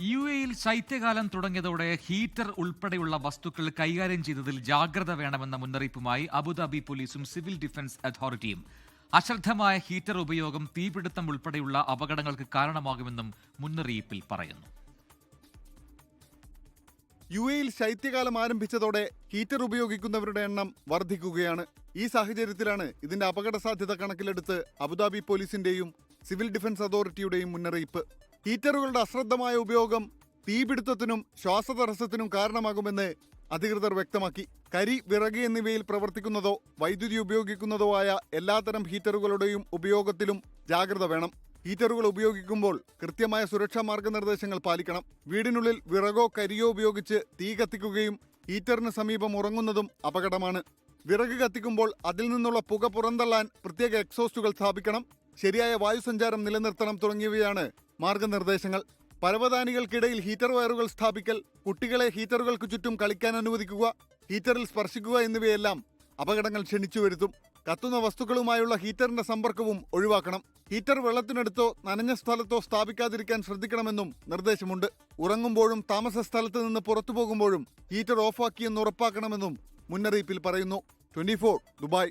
U എയിൽ ശൈത്യകാലം തുടങ്ങിയതോടെ ഹീറ്റർ ഉൾപ്പെടെയുള്ള വസ്തുക്കൾ കൈകാര്യം ചെയ്തതിൽ ജാഗ്രത വേണമെന്ന മുന്നറിയിപ്പുമായി അബുദാബി പോലീസും സിവിൽ ഡിഫൻസ് അതോറിറ്റിയും. അശ്രദ്ധമായ ഹീറ്റർ ഉപയോഗം തീപിടുത്തം ഉൾപ്പെടെയുള്ള അപകടങ്ങൾക്ക് കാരണമാകുമെന്നും മുന്നറിയിപ്പിൽ പറയുന്നു. യു എയിൽ ശൈത്യകാലം ആരംഭിച്ചതോടെ ഹീറ്റർ ഉപയോഗിക്കുന്നവരുടെ എണ്ണം വർദ്ധിക്കുകയാണ്. ഈ സാഹചര്യത്തിലാണ് ഇതിന്റെ അപകട സാധ്യത കണക്കിലെടുത്ത് അബുദാബി പോലീസിന്റെയും സിവിൽ ഡിഫൻസ് അതോറിറ്റിയുടെയും മുന്നറിയിപ്പ്. ഹീറ്ററുകളുടെ അശ്രദ്ധമായ ഉപയോഗം തീപിടുത്തത്തിനും ശ്വാസതടസ്സത്തിനും കാരണമാകുമെന്ന് അധികൃതർ വ്യക്തമാക്കി. കരി വിറക് എന്നിവയിൽ പ്രവർത്തിക്കുന്നതോ വൈദ്യുതി ഉപയോഗിക്കുന്നതോ ആയ എല്ലാത്തരം ഹീറ്ററുകളുടെയും ഉപയോഗത്തിലും ജാഗ്രത വേണം. ഹീറ്ററുകൾ ഉപയോഗിക്കുമ്പോൾ കൃത്യമായ സുരക്ഷാ മാർഗനിർദ്ദേശങ്ങൾ പാലിക്കണം. വീടിനുള്ളിൽ വിറകോ കരിയോ ഉപയോഗിച്ച് തീ കത്തിക്കുകയും ഹീറ്ററിന് സമീപം ഉറങ്ങുന്നതും അപകടമാണ്. വിറക് കത്തിക്കുമ്പോൾ അതിൽ നിന്നുള്ള പുക പുറന്തള്ളാൻ പ്രത്യേക എക്സോസ്റ്റുകൾ സ്ഥാപിക്കണം. ശരിയായ വായുസഞ്ചാരം നിലനിർത്തണം തുടങ്ങിയവയാണ് മാർഗനിർദ്ദേശങ്ങൾ. പരവതാനികൾക്കിടയിൽ ഹീറ്റർ വയറുകൾ സ്ഥാപിക്കൽ കുട്ടികളെ ഹീറ്ററുകൾക്ക് ചുറ്റും കളിക്കാൻ അനുവദിക്കുക ഹീറ്ററിൽ സ്പർശിക്കുക എന്നിവയെല്ലാം അപകടങ്ങൾ ക്ഷണിച്ചു വരുത്തും. കത്തുന്ന വസ്തുക്കളുമായുള്ള ഹീറ്ററിന്റെ സമ്പർക്കവും ഒഴിവാക്കണം. ഹീറ്റർ വെള്ളത്തിനടുത്തോ നനഞ്ഞ സ്ഥലത്തോ സ്ഥാപിക്കാതിരിക്കാൻ ശ്രദ്ധിക്കണമെന്നും നിർദ്ദേശമുണ്ട്. ഉറങ്ങുമ്പോഴും താമസ സ്ഥലത്ത് നിന്ന് പുറത്തു പോകുമ്പോഴും ഹീറ്റർ ഓഫാക്കിയെന്ന് ഉറപ്പാക്കണമെന്നും മുന്നറിയിപ്പിൽ പറയുന്നു. Twenty Dubai.